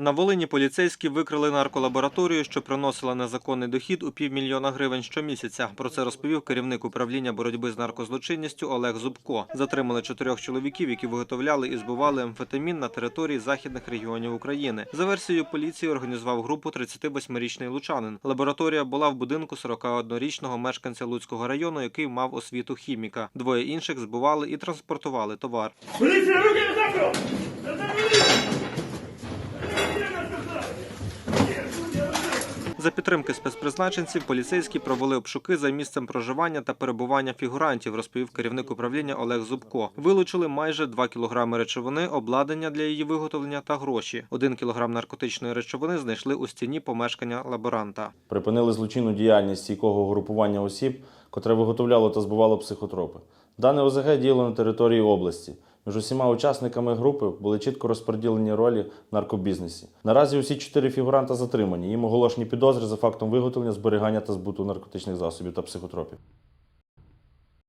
На Волині поліцейські викрили нарколабораторію, що приносила незаконний дохід у півмільйона гривень щомісяця. Про це розповів керівник управління боротьби з наркозлочинністю Олег Зубко. Затримали чотирьох чоловіків, які виготовляли і збували амфетамін на території західних регіонів України. За версією поліції організував групу 38-річний лучанин. Лабораторія була в будинку 41-річного мешканця Луцького району, який мав освіту хіміка. Двоє інших збували і транспортували товар. Полиция, руки За підтримки спецпризначенців поліцейські провели обшуки за місцем проживання та перебування фігурантів, розповів керівник управління Олег Зубко. Вилучили майже 2 кілограми речовини, обладнання для її виготовлення та гроші. Один кілограм наркотичної речовини знайшли у стіні помешкання лаборанта. Припинили злочинну діяльність стійкого групування осіб, котре виготовляло та збувало психотропи. Дане ОЗГ діяло на території області. Між усіма учасниками групи були чітко розподілені ролі в наркобізнесі. Наразі усі чотири фігуранта затримані. Їм оголошені підозри за фактом виготовлення, зберігання та збуту наркотичних засобів та психотропів.